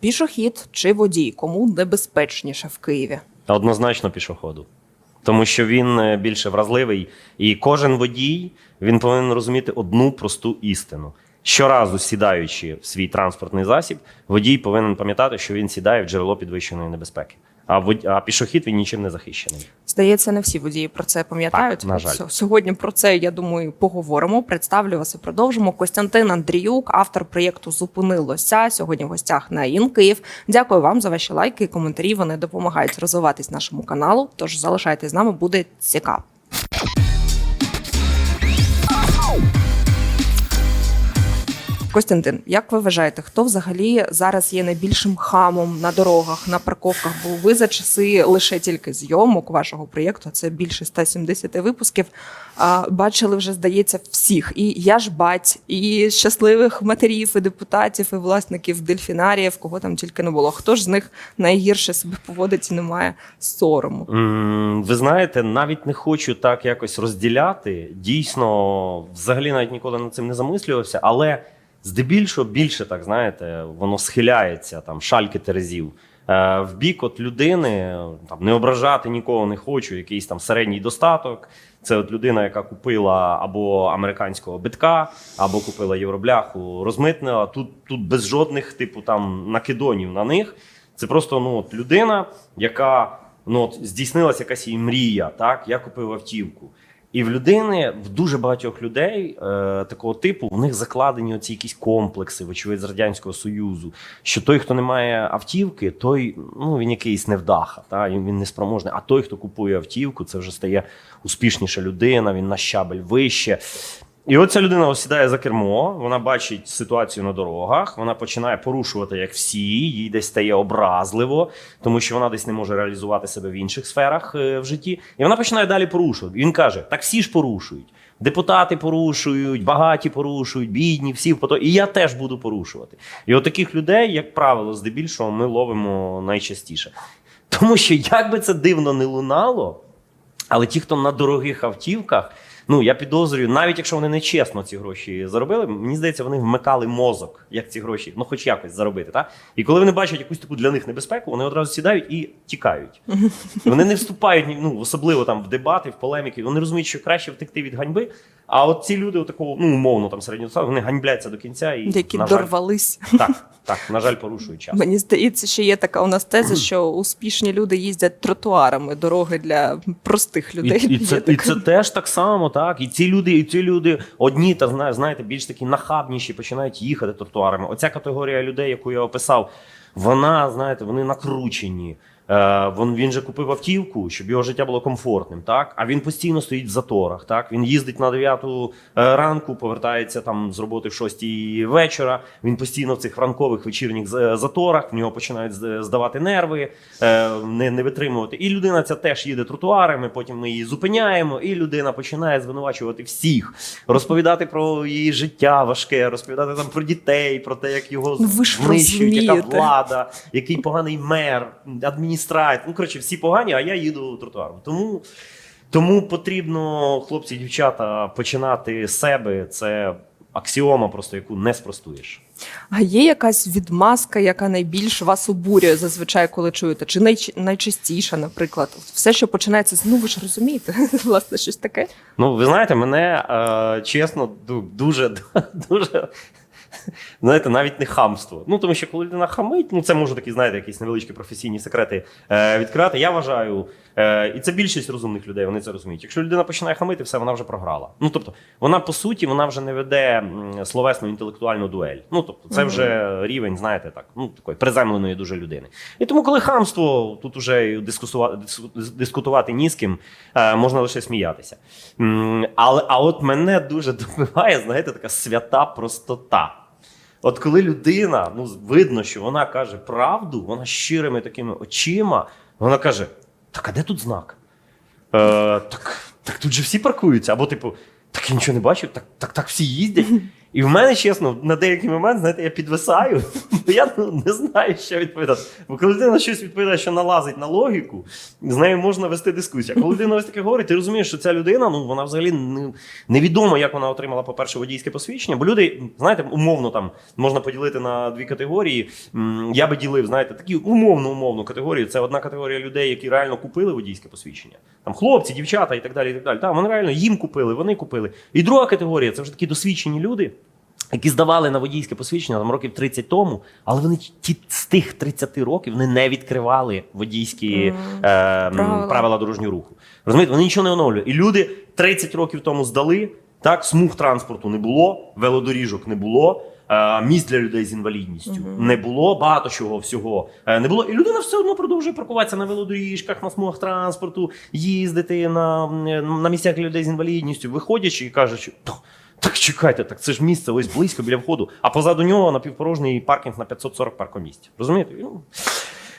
Пішохід чи водій, кому небезпечніше в Києві? Однозначно пішоходу. Тому що він е, більше вразливий, і кожен водій він повинен розуміти одну просту істину. Щоразу сідаючи в свій транспортний засіб, водій повинен пам'ятати, що він сідає в джерело підвищеної небезпеки. А вод... а пішохід він нічим не захищений. Здається, не всі водії про це пам'ятають. Так, на жаль. Сьогодні про це я думаю поговоримо. Представлю вас і продовжимо. Костянтин Андріюк, автор проєкту Зупинилося. Сьогодні в гостях на ІН Київ. Дякую вам за ваші лайки і коментарі. Вони допомагають розвиватись нашому каналу. Тож залишайтесь з нами, буде цікаво. Костянтин, як ви вважаєте, хто взагалі зараз є найбільшим хамом на дорогах, на парковках? Бо ви за часи лише тільки зйомок вашого проєкту, це більше 170 випусків. Бачили вже, здається, всіх. І я ж бать, і щасливих матерів, і депутатів, і власників дельфінаріїв, кого там тільки не було. Хто ж з них найгірше себе поводить і не має сорому? Ви знаєте, навіть не хочу так якось розділяти. Дійсно, взагалі навіть ніколи над цим не замислювався, але здебільшого більше так знаєте, воно схиляється там шальки терезів. Е, В бік от людини там не ображати нікого не хочу, якийсь там середній достаток. Це от людина, яка купила або американського битка, або купила євробляху, розмитнила. Тут, тут без жодних типу там накидонів на них. Це просто ну, от людина, яка ну, от, здійснилася якась її мрія. Так? Я купив автівку. І в людини, в дуже багатьох людей е, такого типу, в них закладені оці якісь комплекси, вочевидь, з Радянського Союзу. Що той, хто не має автівки, той ну, він якийсь невдаха, та? він не спроможний. А той, хто купує автівку, це вже стає успішніша людина, він на щабель вище. І от ця людина сідає за кермо, вона бачить ситуацію на дорогах, вона починає порушувати як всі, їй десь стає образливо, тому що вона десь не може реалізувати себе в інших сферах е, в житті. І вона починає далі порушувати. Він каже: так всі ж порушують. Депутати порушують, багаті порушують, бідні, всі в пото. І я теж буду порушувати. І от таких людей, як правило, здебільшого ми ловимо найчастіше. Тому що як би це дивно не лунало, але ті, хто на дорогих автівках, ну я підозрюю, навіть якщо вони не чесно ці гроші заробили, мені здається, вони вмикали мозок, як ці гроші, ну хоч якось заробити. Та? І коли вони бачать якусь таку для них небезпеку, вони одразу сідають і тікають. Вони не вступають ну, особливо там в дебати, в полеміки. Вони розуміють, що краще втекти від ганьби. А от ці люди, такого, ну умовно там середнього вони ганьбляться до кінця і Які на жаль, дорвались. так, так, на жаль, порушують час. Мені здається, що є така у нас теза, що успішні люди їздять тротуарами, дороги для простих людей. І, і, це, Є і це теж так само, так. І ці люди, і ці люди одні, та знаєте, більш такі нахабніші, починають їхати тротуарами. Оця категорія людей, яку я описав, вона, знаєте, вони накручені. Е, він, він же купив автівку, щоб його життя було комфортним, так? А він постійно стоїть в заторах. Так? Він їздить на 9 ранку, повертається там з роботи в 6 вечора. Він постійно в цих ранкових вечірніх заторах, в нього починають здавати нерви, е, не, не витримувати. І людина ця теж їде тротуарами, потім ми її зупиняємо, і людина починає звинувачувати всіх, розповідати про її життя важке, розповідати там про дітей, про те, як його Ну, знищують, яка влада, який поганий мер, адміністрація. Ну, коротше, всі погані, а я їду тротуаром. Тому, тому потрібно, хлопці, дівчата, починати з себе. Це аксіома, просто яку не спростуєш. А є якась відмазка, яка найбільш вас обурює зазвичай, коли чуєте? Чи найч... найчастіша, наприклад, все, що починається з ну ви ж розумієте, власне, щось таке? Ну, ви знаєте, мене е, чесно, ду- дуже, дуже. Знаєте, навіть не хамство. Ну, тому що коли людина хамить, ну це може такі, знаєте, якісь невеличкі професійні секрети е, відкривати. Я вважаю, е, і це більшість розумних людей, вони це розуміють. Якщо людина починає хамити, все, вона вже програла. Ну, тобто, вона по суті вона вже не веде словесну інтелектуальну дуель. Ну, тобто, це вже рівень, знаєте, так, ну такої приземленої дуже людини. І тому, коли хамство, тут уже дискусувати, дискутувати ні з ким, е, можна лише сміятися. Але а от мене дуже добиває, знаєте, така свята простота. От коли людина, ну видно, що вона каже правду, вона щирими такими очима, вона каже: Так, а де тут знак? Е, так, так тут же всі паркуються. Або, типу, так я нічого не бачив, так, так, так всі їздять. І в мене, чесно, на деякий момент, знаєте, я підвисаю, бо я ну, не знаю, що відповідати. Бо коли людина щось відповідає, що налазить на логіку, з нею можна вести дискусію. А коли людина ось таке говорить, ти розумієш, що ця людина, ну вона взагалі не, невідомо, як вона отримала, по-перше, водійське посвідчення. Бо люди, знаєте, умовно там можна поділити на дві категорії. Я би ділив, знаєте, такі умовно умовну категорію. Це одна категорія людей, які реально купили водійське посвідчення. Там хлопці, дівчата і так далі. І так далі. Та, вони реально їм купили, вони купили. І друга категорія це вже такі досвідчені люди. Які здавали на водійське посвідчення там років 30 тому, але вони ті з тих 30 років вони не відкривали водійські Мгм. е, Правила. правила. дорожнього руху. Розумієте, вони нічого не оновлюють. І люди 30 років тому здали, так, смуг транспорту не було, велодоріжок не було. е, Місць для людей з інвалідністю Мгм. не було, багато чого всього е, не було. І людина все одно продовжує паркуватися на велодоріжках, на смугах транспорту, їздити на, на місцях для людей з інвалідністю, виходячи і кажучи, «Та, так чекайте, так це ж місце ось близько біля входу, а позаду нього напівпорожній паркінг на 540 паркомісць. Розумієте?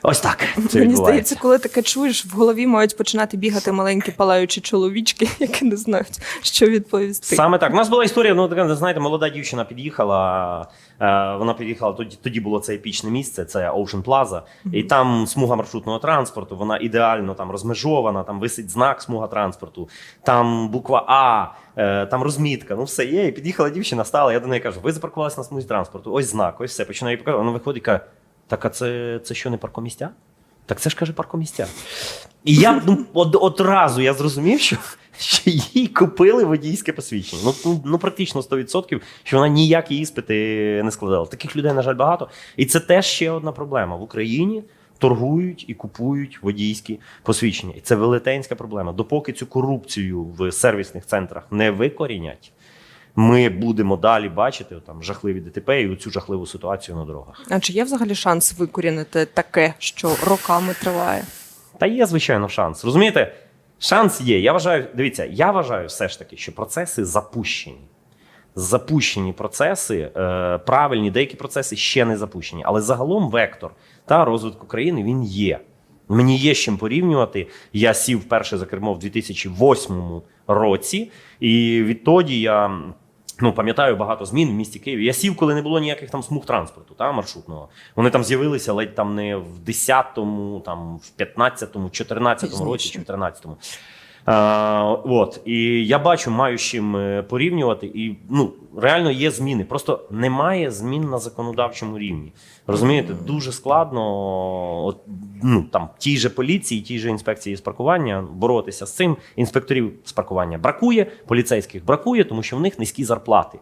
Ось так. Це Мені здається, коли таке чуєш, в голові мають починати бігати маленькі палаючі чоловічки, які не знають, що відповісти. Саме так. У нас була історія, ну така, знаєте, молода дівчина під'їхала. Е, вона під'їхала тоді. Тоді було це епічне місце, це Ocean Plaza. І там смуга маршрутного транспорту. Вона ідеально там розмежована, там висить знак смуга транспорту, там буква А, е, там розмітка. Ну все є. І під'їхала дівчина, стала. Я до неї кажу: ви запаркувалися на смузі транспорту. Ось знак, ось все. Починаю їй показувати. Вона виходить каже: так, а це, це що не паркомістя? Так це ж каже паркомістя. І я ну, од, одразу я зрозумів, що, що їй купили водійське посвідчення. Ну, ну, ну практично 100%, що вона ніякі іспити не складала. Таких людей, на жаль, багато. І це теж ще одна проблема. В Україні торгують і купують водійські посвідчення. І це велетенська проблема. Допоки цю корупцію в сервісних центрах не викорінять, ми будемо далі бачити там жахливі ДТП і цю жахливу ситуацію на дорогах. А чи є взагалі шанс викорінити таке, що роками триває? Та є, звичайно, шанс. Розумієте, шанс є. Я вважаю, дивіться, я вважаю все ж таки, що процеси запущені. Запущені процеси, е, правильні, деякі процеси ще не запущені. Але загалом вектор та розвитку країни він є. Мені є з чим порівнювати. Я сів вперше за кермо в 2008 році, і відтоді я ну, пам'ятаю багато змін в місті Києві. Я сів, коли не було ніяких там смуг транспорту та, маршрутного. Вони там з'явилися ледь там не в 10-му, там, в 15-му, 14-му році, Пізніше. 14-му. А, от, і я бачу, маю з чим е, порівнювати, і ну, реально є зміни. Просто немає змін на законодавчому рівні. Розумієте, дуже складно от, ну, там, тій же поліції, тій же інспекції з паркування боротися з цим. Інспекторів з паркування бракує, поліцейських бракує, тому що в них низькі зарплати.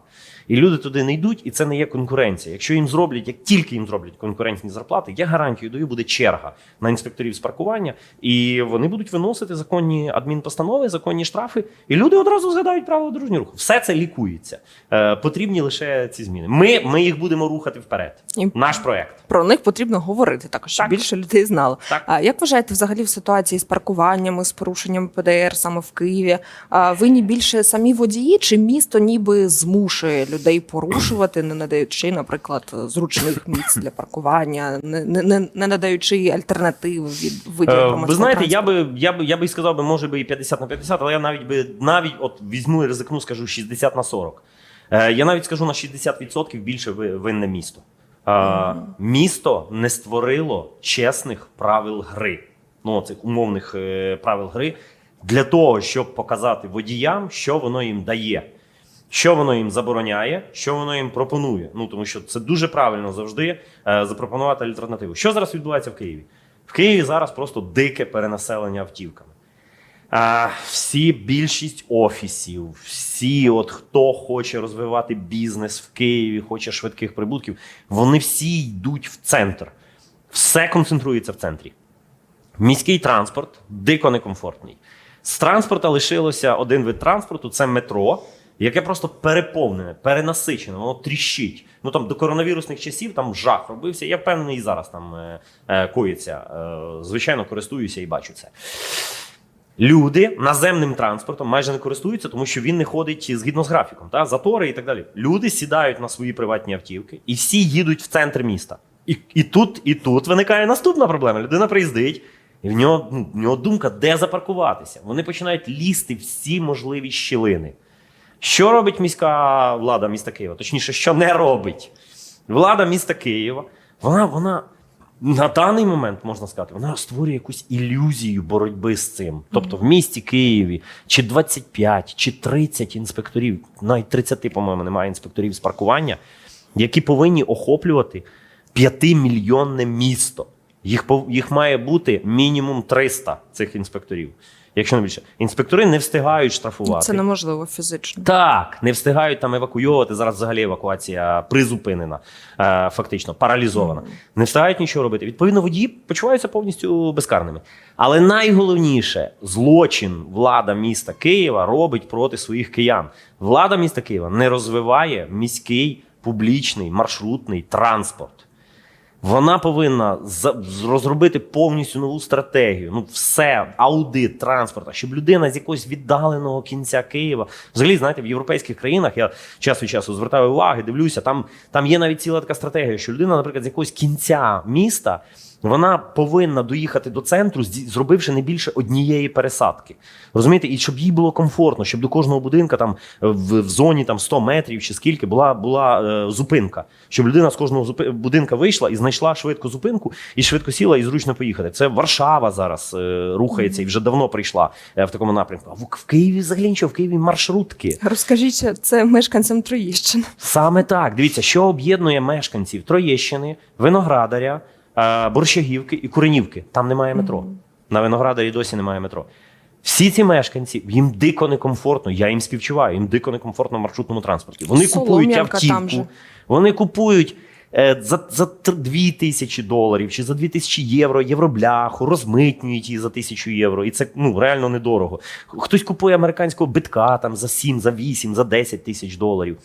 І люди туди не йдуть, і це не є конкуренція. Якщо їм зроблять, як тільки їм зроблять конкурентні зарплати, я гарантію даю, буде черга на інспекторів з паркування, і вони будуть виносити законні адмінпостанови, законні штрафи, і люди одразу згадають правила дорожнього руху. Все це лікується. Е, потрібні лише ці зміни. Ми, ми їх будемо рухати вперед. Наш проект. Про них потрібно говорити також, щоб Так. більше людей знало. Так. А як вважаєте взагалі в ситуації з паркуваннями, з порушенням ПДР саме в Києві? А винні більше самі водії, чи місто ніби змушує людей порушувати, не надаючи, наприклад, зручних місць для паркування, не, не, не, не надаючи альтернатив від видів Е, громадського Ви знаєте, я би, я би я би сказав би, може би і 50 на 50, але я навіть би навіть от візьму і ризикну, скажу 60 на 40. Е, Я навіть скажу на 60% більше ви- винне місто. Е, Місто не створило чесних правил гри, ну цих умовних е, правил гри для того, щоб показати водіям, що воно їм дає. Що воно їм забороняє, що воно їм пропонує. Ну тому що це дуже правильно завжди е, запропонувати альтернативу. Що зараз відбувається в Києві? В Києві зараз просто дике перенаселення автівками. Всі більшість офісів, всі, от хто хоче розвивати бізнес в Києві, хоче швидких прибутків, вони всі йдуть в центр. Все концентрується в центрі. Міський транспорт дико некомфортний. З транспорта лишилося один вид транспорту це метро, яке просто переповнене, перенасичене, воно тріщить. Ну там до коронавірусних часів там жах робився. Я впевнений, і зараз там е, е, коїться. Е, звичайно, користуюся і бачу це. Люди наземним транспортом майже не користуються, тому що він не ходить згідно з графіком, та затори і так далі. Люди сідають на свої приватні автівки і всі їдуть в центр міста. І, і тут, і тут виникає наступна проблема. Людина приїздить, і в нього, ну, в нього думка, де запаркуватися. Вони починають лізти всі можливі щілини. Що робить міська влада міста Києва? Точніше, що не робить? Влада міста Києва, вона, вона на даний момент можна сказати, вона створює якусь ілюзію боротьби з цим. Тобто в місті Києві чи 25, чи 30 інспекторів, навіть 30, по-моєму, немає інспекторів з паркування, які повинні охоплювати 5-мільйонне місто. Їх, їх має бути мінімум 300 цих інспекторів. Якщо не більше, інспектори не встигають штрафувати. Це неможливо фізично. Так, не встигають там евакуйовувати. Зараз взагалі евакуація призупинена, е, фактично паралізована. Не встигають нічого робити. Відповідно, водії почуваються повністю безкарними. Але найголовніше злочин влада міста Києва робить проти своїх киян. Влада міста Києва не розвиває міський публічний маршрутний транспорт. Вона повинна розробити повністю нову стратегію. Ну, все, аудит транспорту, щоб людина з якогось віддаленого кінця Києва. Взагалі, знаєте, в європейських країнах я час від часу звертаю увагу, дивлюся, там, там є навіть ціла така стратегія, що людина, наприклад, з якогось кінця міста. Вона повинна доїхати до центру, зробивши не більше однієї пересадки. Розумієте, і щоб їй було комфортно, щоб до кожного будинка там в, в зоні там 100 метрів чи скільки була, була е, зупинка. Щоб людина з кожного зупи- будинка вийшла і знайшла швидко зупинку, і швидко сіла і зручно поїхати. Це Варшава зараз е, рухається і вже давно прийшла е, в такому напрямку. А в, в Києві взагалі нічого, в Києві маршрутки. Розкажіть це мешканцям Троєщини. Саме так. Дивіться, що об'єднує мешканців Троєщини, Виноградаря, Борщагівки і Куренівки. Там немає метро. На Виноградарі досі немає метро. Всі ці мешканці їм дико некомфортно. Я їм співчуваю. Їм дико некомфортно в маршрутному транспорті. Вони купують Солом'янка там автівку, вони купують. е, За, за 2 тисячі доларів чи за 2 тисячі євро євробляху, розмитнюють її за тисячу євро. І це ну реально недорого. Хтось купує американського битка там за 7, за 8, за 10 тисяч доларів.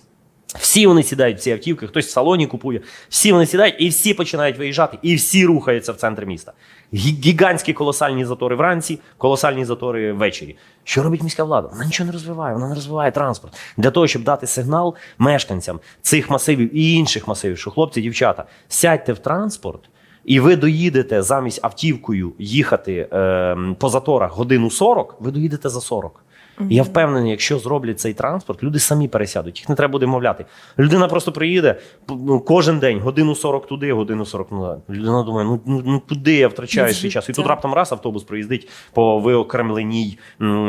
Всі вони сідають в ці автівки, хтось в салоні купує. Всі вони сідають і всі починають виїжджати, і всі рухаються в центр міста. Гігантські колосальні затори вранці, колосальні затори ввечері. Що робить міська влада? Вона нічого не розвиває, вона не розвиває транспорт. Для того, щоб дати сигнал мешканцям цих масивів і інших масивів, що хлопці, дівчата, сядьте в транспорт. І ви доїдете замість автівкою їхати е, по заторах годину 40, ви доїдете за 40. І Я впевнений, якщо зроблять цей транспорт, люди самі пересядуть. Їх не треба буде мовляти. Людина просто приїде ну, кожен день, годину 40 туди, годину 40 назад. Людина думає, ну, ну, ну куди я втрачаю свій час? І тут раптом раз автобус проїздить по виокремленій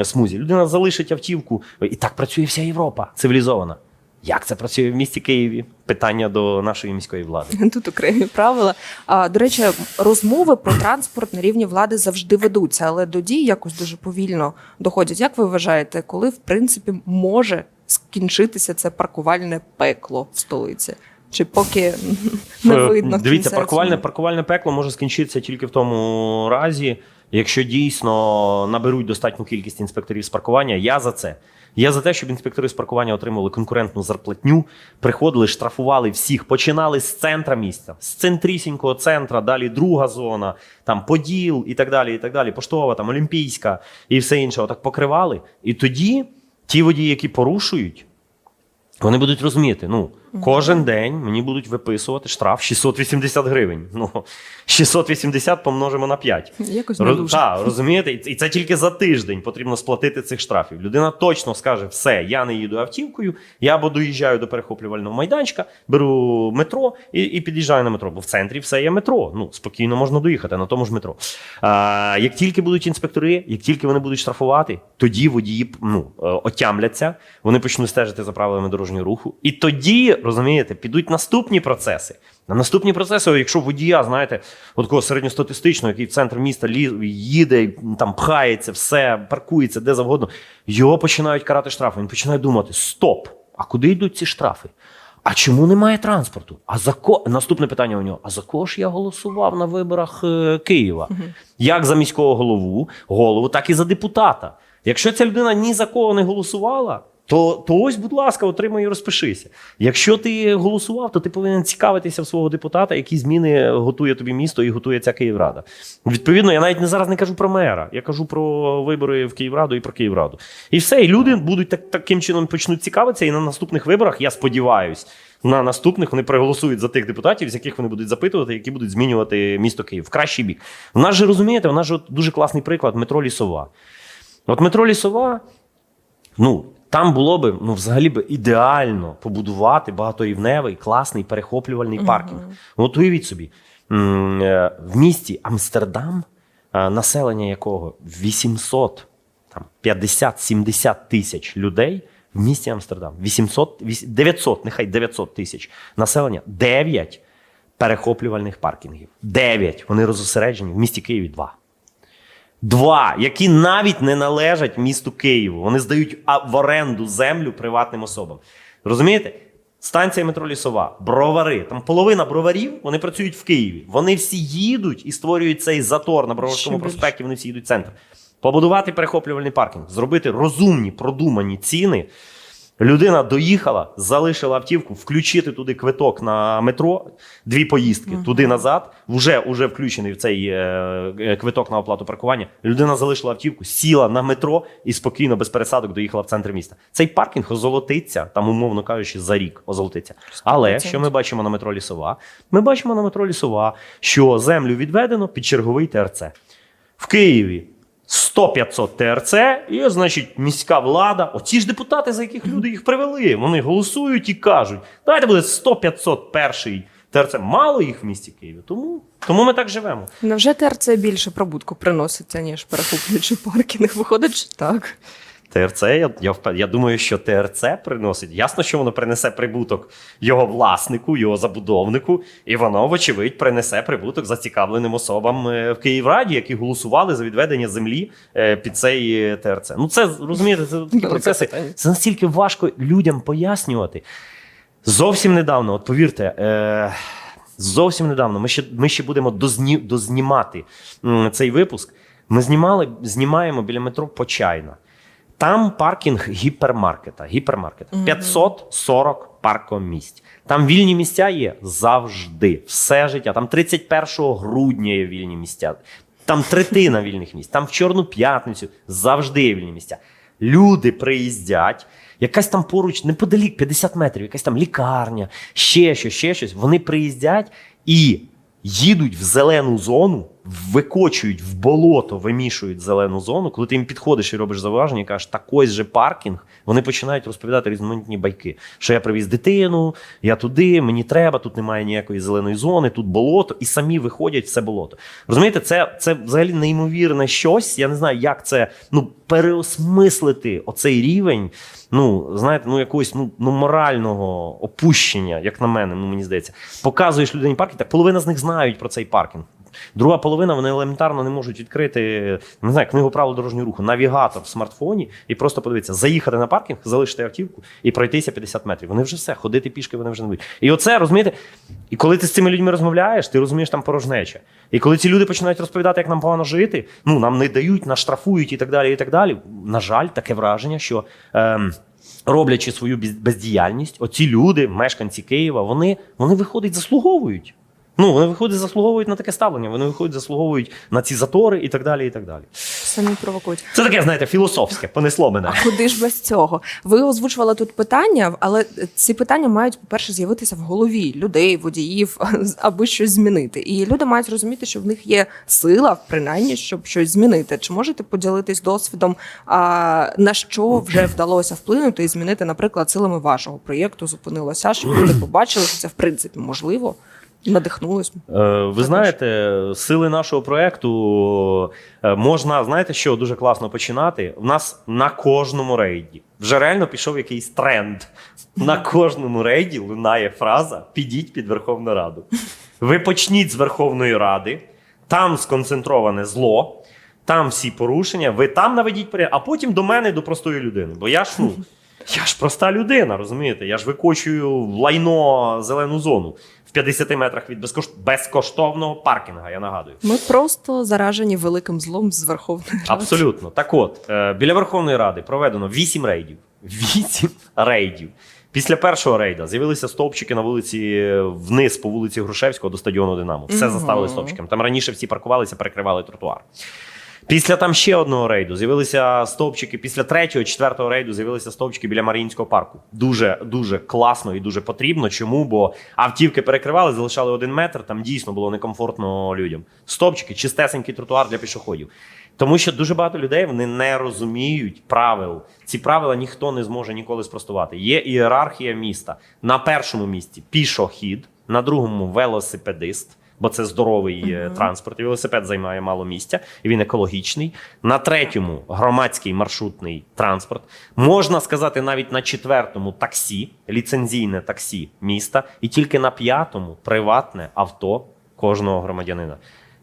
смузі. Людина залишить автівку. І так працює вся Європа цивілізована. Як це працює в місті Києві? Питання до нашої міської влади. Тут окремі правила. А, до речі, розмови про транспорт на рівні влади завжди ведуться, але до дій якось дуже повільно доходять. Як ви вважаєте, коли в принципі може скінчитися це паркувальне пекло в столиці? Чи поки не Е, видно? Дивіться, паркувальне, паркувальне пекло може скінчитися тільки в тому разі, якщо дійсно наберуть достатню кількість інспекторів з паркування. Я за це. Я за те, щоб інспектори з паркування отримували конкурентну зарплатню, приходили, штрафували всіх, починали з центра місця, з центрісінького центра, далі друга зона, там Поділ і так далі, і так далі, поштова, там Олімпійська і все інше. Отак покривали. І тоді ті водії, які порушують, вони будуть розуміти, ну, кожен день мені будуть виписувати штраф 680 гривень. Ну, 680 помножимо на 5. Якось не Роз, дуже. та, розумієте? І це тільки за тиждень потрібно сплатити цих штрафів. Людина точно скаже: все, я не їду автівкою, я або доїжджаю до перехоплювального майданчика, беру метро і, і під'їжджаю на метро. Бо в центрі все є метро. Ну, спокійно можна доїхати на тому ж метро. А, як тільки будуть інспектори, як тільки вони будуть штрафувати, тоді водії ну, е, отямляться, вони почнуть стежити за правилами дорожнього руху. І тоді, розумієте, підуть наступні процеси. На наступні процеси, якщо водія, знаєте, такого середньостатистичного, який в центр міста їде, там пхається, все, паркується де завгодно, його починають карати штрафи. Він починає думати: стоп! А куди йдуть ці штрафи? А чому немає транспорту? А за ко наступне питання у нього: а за кого ж я голосував на виборах е, Києва? Як за міського голову, голову, так і за депутата. Якщо ця людина ні за кого не голосувала, то, то ось, будь ласка, отримай і розпишися. Якщо ти голосував, то ти повинен цікавитися в свого депутата, які зміни готує тобі місто і готує ця Київрада. Відповідно, я навіть не зараз не кажу про мера, я кажу про вибори в Київраду і про Київраду. І все, і люди будуть так, таким чином почнуть цікавитися, і на наступних виборах, я сподіваюсь, на наступних вони проголосують за тих депутатів, з яких вони будуть запитувати, які будуть змінювати місто Київ в кращий бік. У нас же розумієте, у нас же от дуже класний приклад метро Лісова. От метро Лісова, ну. Там було би ну, взагалі би ідеально побудувати багаторівневий, класний перехоплювальний паркінг. Ну, От уявіть собі, е, в місті Амстердам, е, населення якого 800, там, 50-70 тисяч людей. В місті Амстердам 800, 900, нехай 900 тисяч населення, 9 перехоплювальних паркінгів. 9. Вони розосереджені в місті Києві 2. Два, які навіть не належать місту Києву. Вони здають в оренду землю приватним особам. Розумієте? Станція метро Лісова, бровари. Там половина броварів вони працюють в Києві. Вони всі їдуть і створюють цей затор на Броварському проспекті. Вони всі йдуть в центр. Побудувати перехоплювальний паркінг, зробити розумні, продумані ціни. Людина доїхала, залишила автівку, включити туди квиток на метро, дві поїздки туди назад. Вже, вже включений в цей е, е, квиток на оплату паркування. Людина залишила автівку, сіла на метро і спокійно, без пересадок, доїхала в центр міста. Цей паркінг озолотиться, там, умовно кажучи, за рік озолотиться. Але що ми бачимо на метро Лісова? Ми бачимо на метро Лісова, що землю відведено під черговий ТРЦ. В Києві 100-500 ТРЦ, і, значить, міська влада, оці ж депутати, за яких люди їх привели, вони голосують і кажуть: давайте буде 100-500 перший ТРЦ. Мало їх в місті Києві. Тому, тому ми так живемо. Невже ТРЦ більше прибутку приноситься, ніж перехоплюючи паркінг? Виходить, що так. ТРЦ, я, я, я думаю, що ТРЦ приносить. Ясно, що воно принесе прибуток його власнику, його забудовнику, і воно, вочевидь, принесе прибуток зацікавленим особам е, в Київраді, які голосували за відведення землі е, під цей е, ТРЦ. Ну, це розумієте, це такі процеси. Це настільки важко людям пояснювати. Зовсім недавно, от повірте, е, зовсім недавно, ми ще, ми ще будемо дозні, дознімати м, цей випуск. Ми знімали, знімаємо біля метро Почайна. Там паркінг гіпермаркета. гіпермаркета. 540 паркомісць. Там вільні місця є завжди, все життя. Там 31 грудня є вільні місця. Там третина вільних місць. Там в Чорну п'ятницю завжди є вільні місця. Люди приїздять, якась там поруч, неподалік, 50 метрів, якась там лікарня, ще щось, ще щось. Вони приїздять і їдуть в зелену зону, викочують в болото, вимішують зелену зону. Коли ти їм підходиш і робиш зауваження, і кажеш, так ось же паркінг, вони починають розповідати різноманітні байки. Що я привіз дитину, я туди, мені треба, тут немає ніякої зеленої зони, тут болото, і самі виходять в це болото. Розумієте, це, це взагалі неймовірне щось. Я не знаю, як це ну, переосмислити оцей рівень. Ну, знаєте, ну якогось ну, ну морального опущення, як на мене, ну мені здається, показуєш людині паркінг, так половина з них знають про цей паркінг. Друга половина вони елементарно не можуть відкрити не знаю, книгу правил дорожнього руху, навігатор в смартфоні і просто подивитися, заїхати на паркінг, залишити автівку і пройтися 50 метрів. Вони вже все, ходити пішки, вони вже не будуть. І оце розумієте. І коли ти з цими людьми розмовляєш, ти розумієш там порожнеча. І коли ці люди починають розповідати, як нам погано жити, ну нам не дають, нас штрафують і так далі. І так далі. На жаль, таке враження, що. Ем, Роблячи свою бездіяльність, оці люди, мешканці Києва, вони, вони виходить, заслуговують. Ну, вони виходять, заслуговують на таке ставлення, вони виходять, заслуговують на ці затори і так далі. і так далі. Самі провокують. Це таке, знаєте, філософське, понесло мене. А куди ж без цього? Ви озвучували тут питання, але ці питання мають, по-перше, з'явитися в голові людей, водіїв, аби щось змінити. І люди мають розуміти, що в них є сила, принаймні, щоб щось змінити. Чи можете поділитись досвідом, а, на що вже вдалося вплинути і змінити, наприклад, силами вашого проєкту зупинилося, щоб люди побачили, що це в принципі можливо, надихнулись. Е, Ви знаєте, сили нашого проекту е, можна, знаєте, що дуже класно починати. У нас на кожному рейді вже реально пішов якийсь тренд. На кожному рейді лунає фраза Підіть під Верховну Раду. Ви почніть з Верховної Ради, там сконцентроване зло, там всі порушення, ви там наведіть порядок, а потім до мене, до простої людини. Бо я ж ну. Я ж проста людина, розумієте? Я ж викочую в лайно зелену зону 50 метрах від безкош... безкоштовного паркінга, я нагадую. Ми просто заражені великим злом з Верховної Ради. Абсолютно. Так от, е, біля Верховної Ради проведено 8 рейдів. 8 рейдів. Після першого рейда з'явилися стовпчики на вулиці вниз по вулиці Грушевського до стадіону Динамо. Все Мгм. заставили стовпчиками. Там раніше всі паркувалися, перекривали тротуар. Після там ще одного рейду з'явилися стовпчики. Після третього, четвертого рейду з'явилися стовпчики біля Маріїнського парку. Дуже дуже класно і дуже потрібно. Чому? Бо автівки перекривали, залишали один метр. Там дійсно було некомфортно людям. Стовпчики, чистесенький тротуар для пішоходів. Тому що дуже багато людей вони не розуміють правил. Ці правила ніхто не зможе ніколи спростувати. Є ієрархія міста. На першому місці пішохід, на другому велосипедист. Бо це здоровий е, транспорт, велосипед займає мало місця, і він екологічний. На третьому громадський маршрутний транспорт. Можна сказати, навіть на четвертому таксі, ліцензійне таксі міста, і тільки на п'ятому приватне авто кожного громадянина.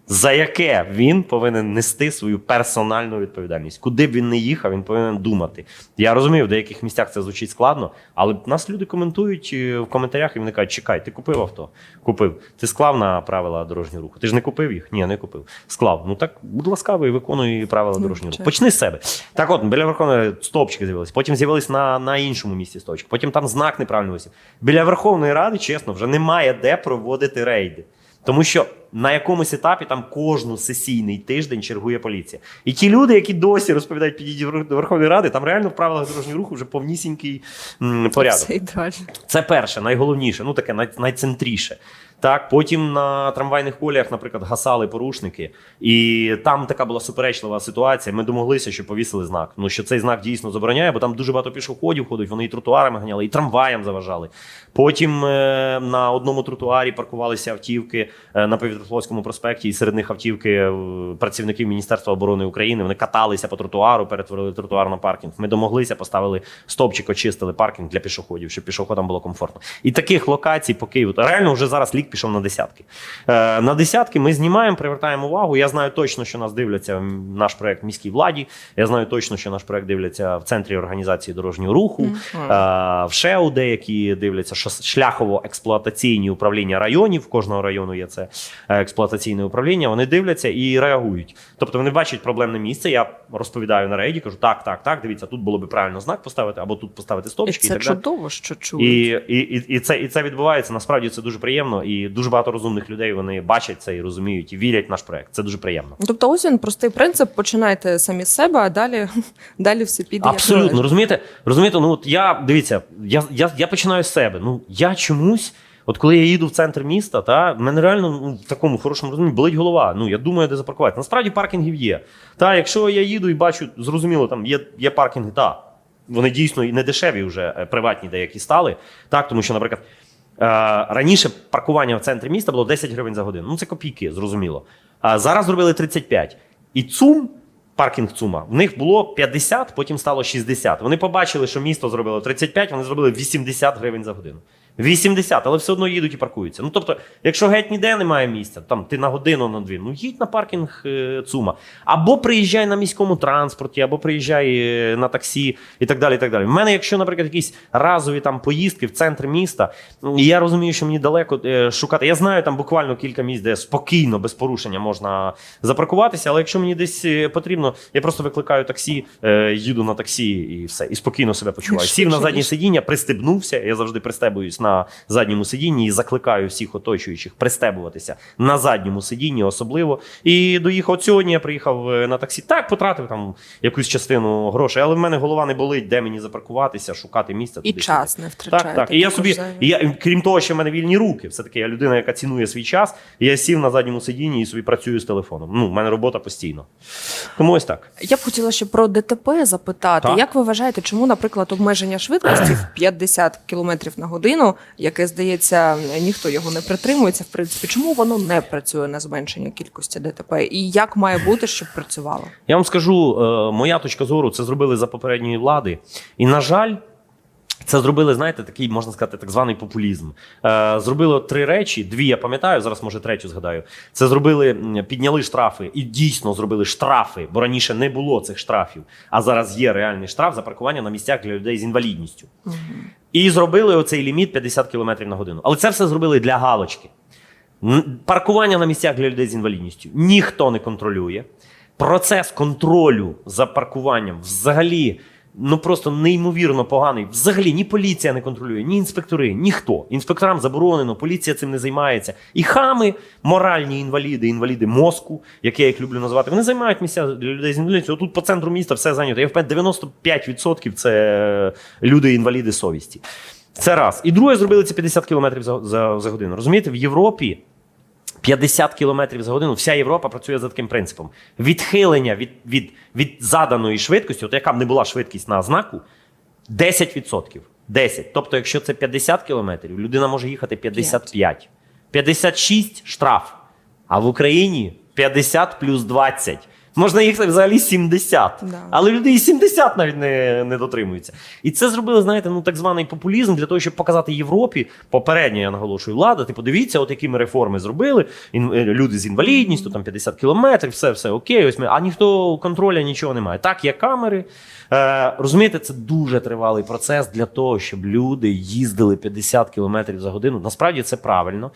За яке він повинен нести свою персональну відповідальність. Куди б він не їхав, він повинен думати. Я розумію, в деяких місцях це звучить складно, але нас люди коментують е, в коментарях і вони кажуть: чекай, ти купив авто? Купив. Ти склав на правила дорожнього руху. Ти ж не купив їх? Ні, не купив. Склав. Ну так, будь ласкавий, виконуй правила Ну, дорожнього руху. Почни з себе. Так от, біля Верховної стовпчики з'явилися, потім з'явились на, на іншому місці стовпчики, потім там знак неправильно висів. Біля Верховної Ради, чесно, вже немає де проводити рейди. Тому що на якомусь етапі там кожну сесійний тиждень чергує поліція. І ті люди, які досі розповідають підійдіть до Верховної Ради, там реально в правилах дорожнього руху вже повнісінький порядок. Це перше, найголовніше, ну таке найцентріше. Так, потім на трамвайних коліях, наприклад, гасали порушники, і там така була суперечлива ситуація. Ми домоглися, що повісили знак. Ну що цей знак дійсно забороняє, бо там дуже багато пішоходів ходять, вони і тротуарами ганяли, і трамваям заважали. Потім е, на одному тротуарі паркувалися автівки е, на Повітрофлотському проспекті, і серед них автівки е, працівників Міністерства оборони України. Вони каталися по тротуару, перетворили тротуар на паркінг. Ми домоглися, поставили стопчик, очистили паркінг для пішоходів, щоб пішоходам було комфортно. І таких локацій по Києву реально вже зараз лік пішов на десятки. Е, на десятки ми знімаємо, привертаємо увагу. Я знаю точно, що нас дивляться наш проект міській владі. Я знаю точно, що наш проект дивляться в центрі організації дорожнього руху, Мгм. е, в ШЕУ деякі дивляться, шляхово-експлуатаційні управління районів. Кожного району є це е, експлуатаційне управління. Вони дивляться і реагують. Тобто вони бачать проблемне місце. Я розповідаю на рейді, кажу: так, так, так. Дивіться, тут було би правильно знак поставити, або тут поставити І стопчики. І, це так далі. чудово, що чують. І, і, і, і, це, і це відбувається. Насправді це дуже приємно. І дуже багато розумних людей вони бачать це і розуміють, і вірять в наш проект. Це дуже приємно. Тобто, ось він простий принцип: починайте самі з себе, а далі, далі все піде. Абсолютно розумієте? Розумієте, ну от я дивіться, я, я, я починаю з себе. Ну я чомусь. От коли я їду в центр міста, та в мене реально ну, в такому хорошому розумінні болить голова. Ну я думаю, де запаркувати. Насправді паркінгів є. Та якщо я їду і бачу, зрозуміло, там є, є паркінги, та вони дійсно і не дешеві вже е, приватні деякі стали. Так, тому що, наприклад, раніше паркування в центрі міста було 10 гривень за годину. Ну це копійки, зрозуміло. А зараз зробили 35. І ЦУМ паркінг ЦУМа. В них було 50, потім стало 60. Вони побачили, що місто зробило 35, вони зробили 80 гривень за годину. 80, але все одно їдуть і паркуються. Ну тобто, якщо геть ніде немає місця, там ти на годину на дві, ну їдь на паркінг е, ЦУМа. Або приїжджай на міському транспорті, або приїжджай е, на таксі і так далі. і так далі. В мене, якщо, наприклад, якісь разові там поїздки в центр міста, і я розумію, що мені далеко е, шукати. Я знаю там буквально кілька місць, де спокійно, без порушення можна запаркуватися, але якщо мені десь потрібно, я просто викликаю таксі, їду на таксі і все, і спокійно себе почуваю. Сів на заднє сидіння, пристебнувся. Я завжди пристебуюсь на задньому сидінні і закликаю всіх оточуючих пристебуватися на задньому сидінні, особливо. І доїхав сьогодні. Я приїхав е, на таксі. Так, потратив там якусь частину грошей, але в мене голова не болить, де мені запаркуватися, шукати місце. І туди-сюди. час не втрачаєте. Так, так. І я собі, і я, крім того, що в мене вільні руки, все-таки я людина, яка цінує свій час. І я сів на задньому сидінні і собі працюю з телефоном. Ну, в мене робота постійно. Тому ось так. Я б хотіла ще про ДТП запитати. Так. Як ви вважаєте, чому, наприклад, обмеження швидкості в 50 км на годину, яке здається, ніхто його не притримується, в принципі, чому воно не працює на зменшення кількості ДТП? І як має бути, щоб працювало? Я вам скажу, е, моя точка зору, це зробили за попередньої влади. І, на жаль, це зробили, знаєте, такий, можна сказати, так званий популізм. Е, Зробили три речі, дві я пам'ятаю, зараз може третю згадаю. Це зробили, підняли штрафи і дійсно зробили штрафи, бо раніше не було цих штрафів, а зараз є реальний штраф за паркування на місцях для людей з інвалідністю. І зробили оцей ліміт 50 км на годину. Але це все зробили для галочки. Паркування на місцях для людей з інвалідністю ніхто не контролює. Процес контролю за паркуванням взагалі ну просто неймовірно поганий. Взагалі ні поліція не контролює, ні інспектори, ніхто. Інспекторам заборонено, поліція цим не займається. І хами, моральні інваліди, інваліди мозку, як я їх люблю називати, вони займають місця для людей з інвалідністю. Отут по центру міста все зайнято. Я впевнений, 95% це люди-інваліди совісті. Це раз. І друге, зробили це 50 км за, за, за годину. Розумієте, в Європі 50 км за годину. Вся Європа працює за таким принципом: відхилення від, від, від заданої швидкості, от яка б не була швидкість на знаку, 10%. 10. Тобто, якщо це 50 км, людина може їхати 55. 56 штраф. А в Україні 50 плюс 20. Можна їхати взагалі 70. Да. Але люди і 70 навіть не, не дотримуються. І це зробили, знаєте, ну так званий популізм для того, щоб показати Європі, попередня, я наголошую, влада. Ти подивіться, от які ми реформи зробили. Ін, е, люди з інвалідністю, там 50 кілометрів, все, все окей. Ось ми, а ніхто контроля нічого немає. Так, є камери. Е, розумієте, це дуже тривалий процес для того, щоб люди їздили 50 кілометрів за годину. Насправді це правильно.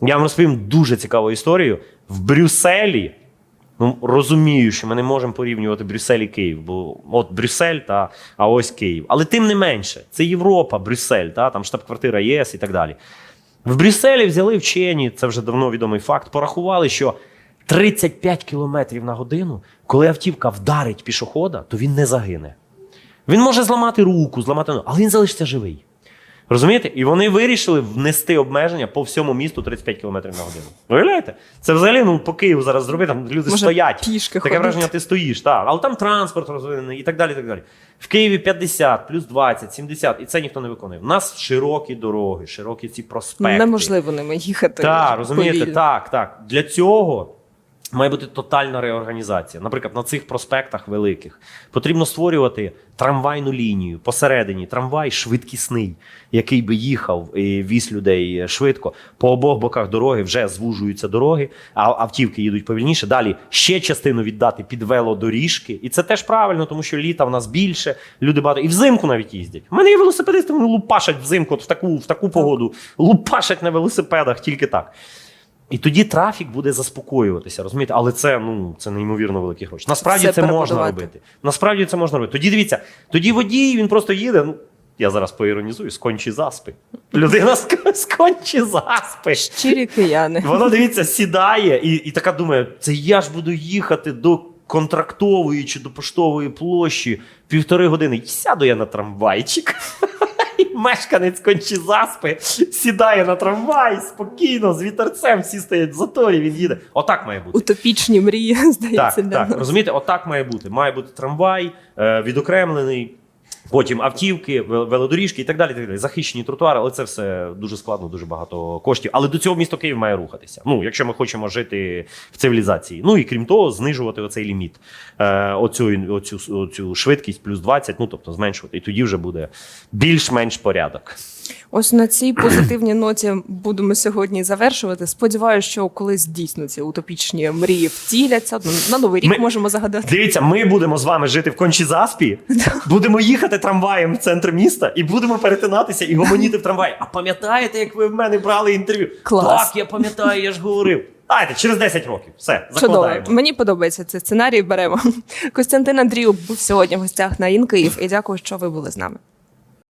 Я вам розповім дуже цікаву історію. В Брюсселі. Ну, розумію, що ми не можемо порівнювати Брюссель і Київ, бо от Брюссель та а ось Київ. Але тим не менше, це Європа, Брюссель, та там штаб-квартира ЄС і так далі. В Брюсселі взяли вчені, це вже давно відомий факт. Порахували, що 35 кілометрів на годину, коли автівка вдарить пішохода, то він не загине. Він може зламати руку, зламати ногу, але він залишиться живий. Розумієте? І вони вирішили внести обмеження по всьому місту 35 км на годину. Уявляєте? Це взагалі ну, по Києву зараз зробити, там люди Може, стоять. пішки Таке ходити. враження, ти стоїш, так. Але там транспорт розвинений і так далі. і так далі. В Києві 50, плюс 20, 70, і це ніхто не виконує. У нас широкі дороги, широкі ці проспекти. Неможливо ними їхати. Так, розумієте, повільно. так, так. Для цього має бути тотальна реорганізація. Наприклад, на цих проспектах великих потрібно створювати трамвайну лінію посередині, трамвай швидкісний, який би їхав і віз людей швидко. По обох боках дороги вже звужуються дороги, а автівки їдуть повільніше. Далі ще частину віддати під велодоріжки. І це теж правильно, тому що літа в нас більше, люди багато. І взимку навіть їздять. У мене є велосипедисти, вони лупашать взимку, в таку, в таку погоду, лупашать на велосипедах тільки так. І тоді трафік буде заспокоюватися, розумієте? Але це ну це неймовірно великі гроші. Насправді Все це можна робити. Насправді це можна робити. Тоді дивіться, тоді водій він просто їде. Ну я зараз поіронізую, з кончі заспи. Людина з заспи. Щирі кияни. Вона дивіться, сідає і, і така думає: це я ж буду їхати до контрактової чи до поштової площі півтори години. І Сяду я на трамвайчик. І мешканець кончі заспи сідає на трамвай спокійно, з вітерцем, всі стоять в заторі, він їде. Отак має бути. Утопічні мрії, здається, Так, так. Розумієте, отак має бути. Має бути трамвай, е, відокремлений, потім автівки, велодоріжки і так далі. Так далі. Захищені тротуари, але це все дуже складно, дуже багато коштів. Але до цього місто Київ має рухатися. Ну, якщо ми хочемо жити в цивілізації. Ну і крім того, знижувати оцей ліміт, е, оцю, оцю, оцю швидкість плюс 20, ну тобто зменшувати. І тоді вже буде більш-менш порядок. Ось на цій позитивній ноті будемо сьогодні завершувати. Сподіваюся, що колись дійсно ці утопічні мрії втіляться. Ну, На новий рік Ми- можемо загадати. Дивіться, ми будемо з вами жити в кончі заспі, будемо їхати трамваєм в центр міста і будемо перетинатися і гомоніти в трамваї. А пам'ятаєте, як ви в мене брали інтерв'ю? Клас. Так, я пам'ятаю, я ж говорив. Дайте, через 10 років. Все, Чудово. Мені подобається цей сценарій. Беремо. Костянтин Андріюк був сьогодні в гостях на Інкиїв. І дякую, що ви були з нами.